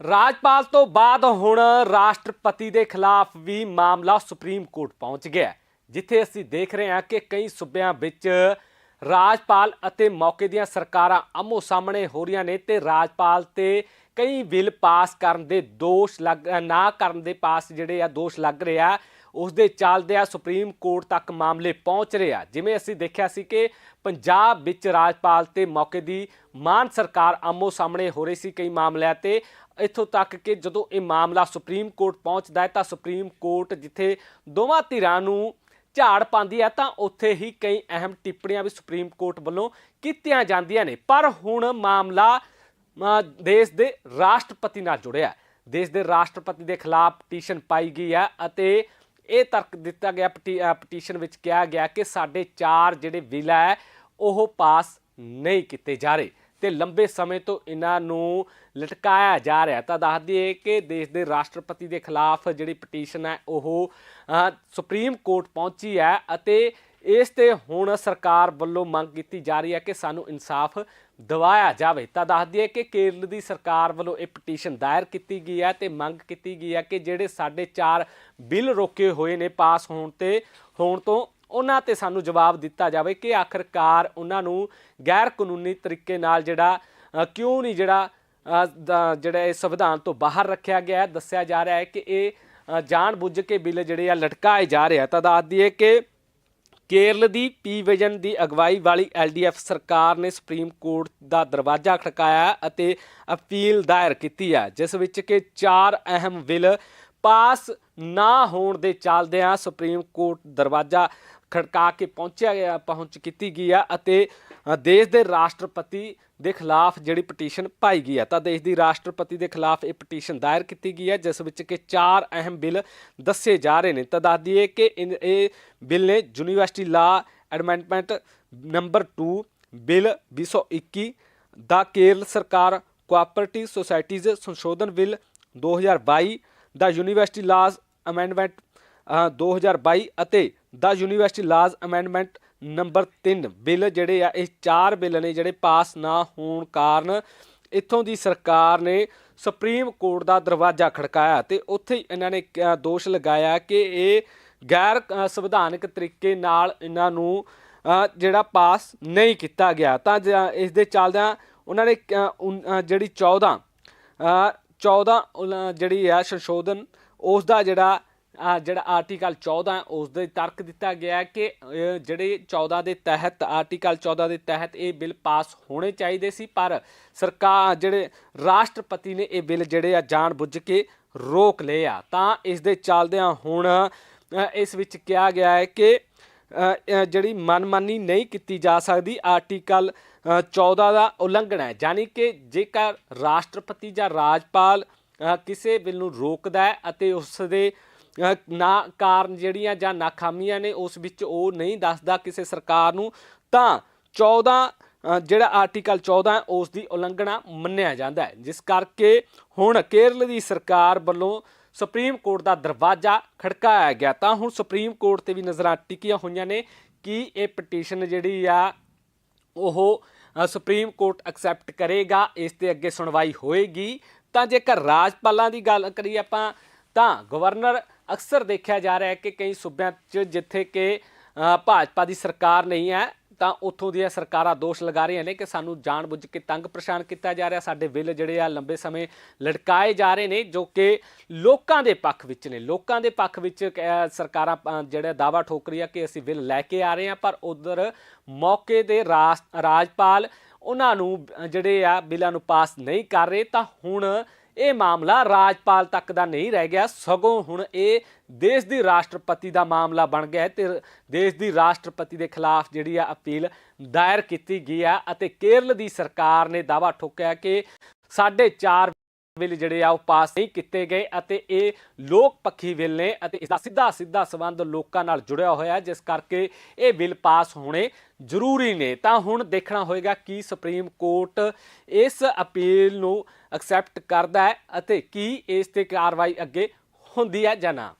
ਰਾਜਪਾਲ ਤੋਂ ਬਾਅਦ ਹੁਣ ਰਾਸ਼ਟਰਪਤੀ ਦੇ ਖਿਲਾਫ ਵੀ ਮਾਮਲਾ ਸੁਪਰੀਮ ਕੋਰਟ ਪਹੁੰਚ ਗਿਆ ਜਿੱਥੇ ਅਸੀਂ ਦੇਖ ਰਹੇ ਹਾਂ ਕਿ ਕਈ ਸੂਬਿਆਂ ਵਿੱਚ ਰਾਜਪਾਲ ਅਤੇ ਮੌਕੇ ਦੀਆਂ ਸਰਕਾਰਾਂ ਆਮੋ ਸਾਹਮਣੇ ਹੋ ਰਹੀਆਂ ਨੇ ਤੇ ਰਾਜਪਾਲ ਤੇ ਕਈ ਬਿੱਲ ਪਾਸ ਕਰਨ ਦੇ ਦੋਸ਼ ਲੱਗ, ਨਾ ਕਰਨ ਦੇ ਪਾਸ ਜਿਹੜੇ ਆ ਦੋਸ਼ ਲੱਗ ਰਿਹਾ ਉਸ ਦੇ ਚੱਲਦੇ ਸੁਪਰੀਮ ਕੋਰਟ ਤੱਕ ਮਾਮਲੇ ਪਹੁੰਚ ਰਹੇ ਆ। ਜਿਵੇਂ ਅਸੀਂ ਦੇਖਿਆ ਸੀ ਕਿ ਪੰਜਾਬ ਵਿੱਚ ਰਾਜਪਾਲ ਤੇ ਮੌਕੇ ਦੀ ਮਾਨ ਸਰਕਾਰ ਆਮੋ ਸਾਹਮਣੇ ਹੋ ਰਹੀ ਸੀ ਕਈ ਮਾਮਲਿਆਂ ਤੇ। ਇੱਥੋਂ ਤੱਕ ਕਿ ਜਦੋਂ ਇਹ ਮਾਮਲਾ ਸੁਪਰੀਮ ਕੋਰਟ ਪਹੁੰਚਦਾ ਹੈ ਤਾਂ ਸੁਪਰੀਮ ਕੋਰਟ ਜਿੱਥੇ ਦੋਵਾਂ ਧਿਰਾਂ ਨੂੰ ਝਾੜ ਪਾਉਂਦੀ ਹੈ ਤਾਂ ਉੱਥੇ ਹੀ ਕਈ ਅਹਿਮ ਟਿੱਪਣੀਆਂ ਵੀ ਸੁਪਰੀਮ ਕੋਰਟ ਵੱਲੋਂ ਕੀਤੀਆਂ ਜਾਂਦੀਆਂ ਨੇ। ਪਰ ਹੁਣ ਮਾਮਲਾ ਦੇਸ਼ ਦੇ ਰਾਸ਼ਟਰਪਤੀ ਨਾਲ ਜੁੜਿਆ ਦੇਸ਼ ਦੇ ਰਾਸ਼ਟਰਪਤੀ ਦੇ ਖਿਲਾਫ ਪਟੀਸ਼ਨ ਪਾਈ ਗਈ ਹੈ ਅਤੇ ਇਹ ਤਰਕ ਦਿੱਤਾ ਗਿਆ, ਪਟੀ- ਪਟੀਸ਼ਨ ਵਿੱਚ ਕਿਹਾ ਗਿਆ ਕਿ ਸਾਡੇ ਚਾਰ ਜਿਹੜੇ ਬਿੱਲ ਹੈ, ਉਹ ਪਾਸ ਨਹੀਂ ਕੀਤੇ ਜਾ ਰਹੇ ਤੇ ਲੰਬੇ ਸਮੇਂ ਤੋਂ ਇਹਨਾਂ ਨੂੰ ਲਟਕਾਇਆ ਜਾ ਰਿਹਾ। ਤਾਂ ਦੱਸ ਦਈਏ ਕਿ ਦੇਸ਼ ਦੇ ਰਾਸ਼ਟਰਪਤੀ ਦੇ ਖਿਲਾਫ ਜਿਹੜੀ ਪਟੀਸ਼ਨ ਹੈ, ਉਹ ਸੁਪਰੀਮ ਕੋਰਟ ਪਹੁੰਚੀ ਹੈ ਅਤੇ ਇਸ ਤੇ ਹੁਣ ਸਰਕਾਰ ਵੱਲੋਂ ਮੰਗ ਕੀਤੀ ਜਾ ਰਹੀ ਹੈ ਕਿ ਸਾਨੂੰ ਇਨਸਾਫ ਦਿਵਾਇਆ ਜਾਵੇ। ਤਾਂ ਦੱਸ ਦਈਏ ਕਿ ਕੇਰਲ ਦੀ ਸਰਕਾਰ ਵੱਲੋਂ ਇਹ ਪਟੀਸ਼ਨ ਦਾਇਰ ਕੀਤੀ ਗਈ ਹੈ ਤੇ ਮੰਗ ਕੀਤੀ ਗਈ ਹੈ ਕਿ ਜਿਹੜੇ ਸਾਡੇ ਚਾਰ ਬਿੱਲ ਰੋਕੇ ਹੋਏ ਨੇ ਪਾਸ ਹੋਣ ਤੇ, ਹੋਣ ਤੋਂ ਉਹਨਾਂ ਤੇ ਸਾਨੂੰ ਜਵਾਬ ਦਿੱਤਾ ਜਾਵੇ ਕਿ ਆਖਰਕਾਰ ਉਹਨਾਂ ਨੂੰ ਗੈਰ ਕਾਨੂੰਨੀ ਤਰੀਕੇ ਨਾਲ ਜਿਹੜਾ ਕਿਉਂ ਨਹੀਂ ਜਿਹੜਾ ਜਿਹੜਾ ਇਹ ਸੰਵਿਧਾਨ ਤੋਂ ਬਾਹਰ ਰੱਖਿਆ ਗਿਆ ਹੈ। ਦੱਸਿਆ ਜਾ ਰਿਹਾ ਹੈ ਕਿ ਇਹ ਜਾਣ ਬੁੱਝ ਕੇ ਬਿੱਲ ਜਿਹੜੇ ਆ ਲਟਕਾਏ ਜਾ ਰਹੇ ਆ। ਤਾਂ ਦੱਸ ਦਈਏ ਕਿ ਕੇਰਲ ਦੀ ਪੀ ਵਿਜਨ ਦੀ ਅਗਵਾਈ ਵਾਲੀ ਐਲਡੀਐਫ ਸਰਕਾਰ ਨੇ ਸੁਪਰੀਮ ਕੋਰਟ ਦਾ ਦਰਵਾਜ਼ਾ ਖੜਕਾਇਆ ਅਤੇ ਅਪੀਲ ਦਾਇਰ ਕੀਤੀ ਹੈ, ਜਿਸ ਵਿੱਚ ਕਿ ਚਾਰ ਅਹਿਮ ਬਿੱਲ ਪਾਸ ਨਾ ਹੋਣ ਦੇ ਚੱਲਦਿਆਂ ਸੁਪਰੀਮ ਕੋਰਟ ਦਰਵਾਜ਼ਾ ਖੜਕਾ ਕੇ ਪਹੁੰਚਿਆ ਗਿਆ, ਪਹੁੰਚ ਕੀਤੀ ਗਈ ਹੈ ਅਤੇ ਦੇਸ਼ ਦੇ ਰਾਸ਼ਟਰਪਤੀ ਦੇ ਖਿਲਾਫ ਜਿਹੜੀ ਪਟੀਸ਼ਨ ਪਾਈ ਗਈ ਹੈ ਤਾਂ ਦੇਸ਼ ਦੀ ਰਾਸ਼ਟਰਪਤੀ ਦੇ ਖਿਲਾਫ ਇਹ ਪਟੀਸ਼ਨ ਦਾਇਰ ਕੀਤੀ ਗਈ ਹੈ ਜਿਸ ਵਿੱਚ ਕਿ ਚਾਰ ਅਹਿਮ ਬਿੱਲ ਦੱਸੇ ਜਾ ਰਹੇ ਨੇ। ਤਾਂ ਦੱਸ ਦਈਏ ਕਿ ਇਨ- ਇਹ ਬਿੱਲ ਨੇ university law amendment number 2 bill 221 ਦਾ ਕੇਰਲ ਸਰਕਾਰ ਕੋਆਪਰੇਟਿਵ ਸੁਸਾਇਟੀਜ਼ ਸੰਸ਼ੋਧਨ ਬਿੱਲ 2022 ਦਾ ਯੂਨੀਵਰਸਿਟੀ ਲਾਜ਼ ਅਮੈਂਡਮੈਂਟ ਅ, 2022 ਅਤੇ ਦਾ university laws amendment number 3 bill ਜਿਹੜੇ ਆ ਇਹ ਚਾਰ ਬਿੱਲ ਨੇ ਜਿਹੜੇ ਪਾਸ ਨਾ ਹੋਣ ਕਾਰਨ ਇੱਥੋਂ ਦੀ ਸਰਕਾਰ ਨੇ ਸੁਪਰੀਮ ਕੋਰਟ ਦਾ ਦਰਵਾਜ਼ਾ ਖੜਕਾਇਆ ਤੇ ਉੱਥੇ ਹੀ ਇਹਨਾਂ ਨੇ ਕ- ਦੋਸ਼ ਲਗਾਇਆ ਕਿ ਇਹ ਗੈਰ ਸੰਵਿਧਾਨਕ ਤਰੀਕੇ ਨਾਲ ਇਹਨਾਂ ਨੂੰ ਜਿਹੜਾ ਪਾਸ ਨਹੀਂ ਕੀਤਾ ਗਿਆ। ਤਾਂ ਜ- ਇਸ ਦੇ ਚੱਲਦਿਆਂ ਉਹਨਾਂ ਨੇ ਜਿਹੜੀ 14 ਅ, 14 ਜਿਹੜੀ ਆ ਸੰਸ਼ੋਧਨ ਉਸ ਦਾ ਜਿਹੜਾ ਜਿਹੜਾ ਆਰਟੀਕਲ 14 ਉਸ ਦੇ ਤਰਕ ਦਿੱਤਾ ਗਿਆ ਕਿ ਜਿਹੜੇ 14 ਦੇ ਤਹਿਤ ਆਰਟੀਕਲ 14 ਦੇ ਤਹਿਤ ਇਹ ਬਿੱਲ ਪਾਸ ਹੋਣੇ ਚਾਹੀਦੇ ਸੀ ਪਰ ਸਰਕਾਰ ਜਿਹੜੇ ਰਾਸ਼ਟਰਪਤੀ ਨੇ ਇਹ ਬਿੱਲ ਜਿਹੜੇ ਆ ਜਾਣ ਬੁੱਝ ਕੇ ਰੋਕ ਲਏ ਆ। ਤਾਂ ਇਸ ਦੇ ਚੱਲਦਿਆਂ ਹੁਣ ਇਸ ਵਿੱਚ ਕਿਹਾ ਗਿਆ ਹੈ ਕਿ ਜਿਹੜੀ ਮਨਮਾਨੀ ਨਹੀਂ ਕੀਤੀ ਜਾ ਸਕਦੀ ਆਰਟੀਕਲ ਅ, 14 ਦਾ ਉਲੰਘਣ ਹੈ। ਯਾਨੀ ਕਿ ਜੇਕਰ ਰਾਸ਼ਟਰਪਤੀ ਜਾਂ ਰਾਜਪਾਲ ਕਿਸੇ ਬਿੱਲ ਨੂੰ ਰੋਕਦਾ ਹੈ ਅਤੇ ਉਸ ਦੇ ਨਾ ਕਾਰਨ ਜਿਹੜੀਆਂ ਜਾਂ ਨਾਕਾਮੀਆਂ ਨੇ ਉਸ ਵਿੱਚ ਉਹ ਨਹੀਂ ਦੱਸਦਾ ਕਿਸੇ ਸਰਕਾਰ ਨੂੰ, ਤਾਂ 14 ਜਿਹੜਾ ਆਰਟੀਕਲ 14 ਉਸ ਦੀ ਉਲੰਘਣਾ ਮੰਨਿਆ ਜਾਂਦਾ ਹੈ। ਜਿਸ ਕਰਕੇ ਹੁਣ ਕੇਰਲ ਦੀ ਸਰਕਾਰ ਵੱਲੋਂ ਸੁਪਰੀਮ ਕੋਰਟ ਦਾ ਦਰਵਾਜ਼ਾ ਖੜਕਾਇਆ ਗਿਆ। ਤਾਂ ਹੁਣ ਸੁਪਰੀਮ ਕੋਰਟ ਤੇ ਵੀ ਨਜ਼ਰਾਂ ਟਿਕੀਆਂ ਹੋਈਆਂ ਨੇ ਕਿ ਇਹ ਪਟੀਸ਼ਨ ਜਿਹੜੀ ਆ, ਉਹ ਸੁਪਰੀਮ ਕੋਰਟ ਐਕਸੈਪਟ ਕਰੇਗਾ, ਇਸ ਤੇ ਅੱਗੇ ਸੁਣਵਾਈ ਹੋਏਗੀ। ਤਾਂ ਜੇਕਰ ਰਾਜਪਾਲਾਂ ਦੀ ਗੱਲ ਕਰੀਏ ਆਪਾਂ, ਤਾਂ ਗਵਰਨਰ ਅਕਸਰ ਦੇਖਿਆ ਜਾ ਰਿਹਾ ਹੈ ਕਿ ਕਈ ਸੂਬਿਆਂ 'ਚ ਜਿੱਥੇ ਕਿ ਭਾਜਪਾ ਦੀ ਸਰਕਾਰ ਨਹੀਂ ਹੈ, ਤਾਂ ਉੱਥੋਂ ਦੀਆਂ ਸਰਕਾਰਾਂ ਦੋਸ਼ ਲਗਾ ਰਹੀਆਂ ਨੇ ਕਿ ਸਾਨੂੰ ਜਾਣਬੁੱਝ ਕੇ ਤੰਗ ਪਰੇਸ਼ਾਨ ਕੀਤਾ ਜਾ ਰਿਹਾ। ਸਾਡੇ ਬਿੱਲ ਜਿਹੜੇ ਆ ਲੰਬੇ ਸਮੇਂ ਲਟਕਾਏ ਜਾ ਰਹੇ ਨੇ, ਜੋ ਕਿ ਲੋਕਾਂ ਦੇ ਪੱਖ ਵਿੱਚ ਨੇ। ਲੋਕਾਂ ਦੇ ਪੱਖ ਵਿੱਚ ਕ- ਸਰਕਾਰਾਂ ਜਿਹੜਾ ਦਾਵਾ ਠੋਕ ਰਹੀ ਆ ਕਿ ਅਸੀਂ ਬਿੱਲ ਲੈ ਕੇ ਆ ਰਹੇ ਹਾਂ, ਪਰ ਉਧਰ ਮੌਕੇ ਦੇ ਰਾਸ- ਰਾਜਪਾਲ ਉਹਨਾਂ ਨੂੰ ਜਿਹੜੇ ਆ ਬਿੱਲਾਂ ਨੂੰ ਪਾਸ ਨਹੀਂ ਕਰ ਰਹੇ, ਤਾਂ ਹੁਣ ਇਹ ਮਾਮਲਾ ਰਾਜਪਾਲ ਤੱਕ ਦਾ ਨਹੀਂ ਰਹਿ ਗਿਆ। ਸਗੋਂ ਹੁਣ ਇਹ ਦੇਸ਼ ਦੀ ਰਾਸ਼ਟਰਪਤੀ ਦਾ ਮਾਮਲਾ ਬਣ ਗਿਆ ਹੈ ਤੇ ਦੇਸ਼ ਦੀ ਰਾਸ਼ਟਰਪਤੀ ਦੇ ਖਿਲਾਫ ਜਿਹੜੀ ਆ ਅਪੀਲ ਦਾਇਰ ਕੀਤੀ ਗਈ ਆ ਅਤੇ ਕੇਰਲ ਦੀ ਸਰਕਾਰ ਨੇ ਦਾਵਾ ਠੋਕਿਆ ਕਿ ਸਾਡੇ ਚਾਰ ਬਿੱਲ ਜਿਹੜੇ ਆ ਉਹ ਪਾਸ ਨਹੀਂ ਕੀਤੇ ਗਏ ਅਤੇ ਇਹ ਲੋਕ ਪੱਖੀ ਬਿੱਲ ਨੇ ਅਤੇ ਇਸ ਦਾ ਸਿੱਧਾ ਸਿੱਧਾ ਸੰਬੰਧ ਲੋਕਾਂ ਨਾਲ ਜੁੜਿਆ ਹੋਇਆ ਹੈ, ਜਿਸ ਕਰਕੇ ਇਹ ਬਿੱਲ ਪਾਸ ਹੋਣੇ ਜ਼ਰੂਰੀ ਨੇ। ਤਾਂ ਹੁਣ ਦੇਖਣਾ ਹੋਏਗਾ ਕਿ ਸੁਪਰੀਮ ਕੋਰਟ ਇਸ ਅਪੀਲ ਨੂੰ ਐਕਸੈਪਟ ਕਰਦਾ ਹੈ ਅਤੇ ਕੀ ਇਸ ਤੇ ਕਾਰਵਾਈ ਅੱਗੇ ਹੁੰਦੀ ਹੈ ਜਾਂ ਨਾ।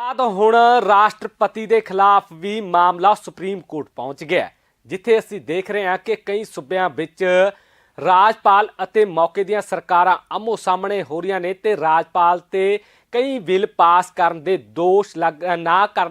ਬਾਅਦ ਹੁਣ ਰਾਸ਼ਟਰਪਤੀ ਦੇ ਖਿਲਾਫ ਵੀ ਮਾਮਲਾ ਸੁਪਰੀਮ ਕੋਰਟ ਪਹੁੰਚ ਗਿਆ ਜਿੱਥੇ ਅਸੀਂ ਦੇਖ ਰਹੇ ਹਾਂ ਕਿ ਕਈ ਸੂਬਿਆਂ ਵਿੱਚ ਰਾਜਪਾਲ ਅਤੇ ਮੌਕੇ ਦੀਆਂ ਸਰਕਾਰਾਂ ਆਮੋ ਸਾਹਮਣੇ ਹੋ ਰਹੀਆਂ ਨੇ ਤੇ ਰਾਜਪਾਲ ਤੇ ਕਈ ਬਿੱਲ ਪਾਸ ਕਰਨ ਦੇ ਦੋਸ਼ ਲੱਗ ਨਾ ਕਰਨ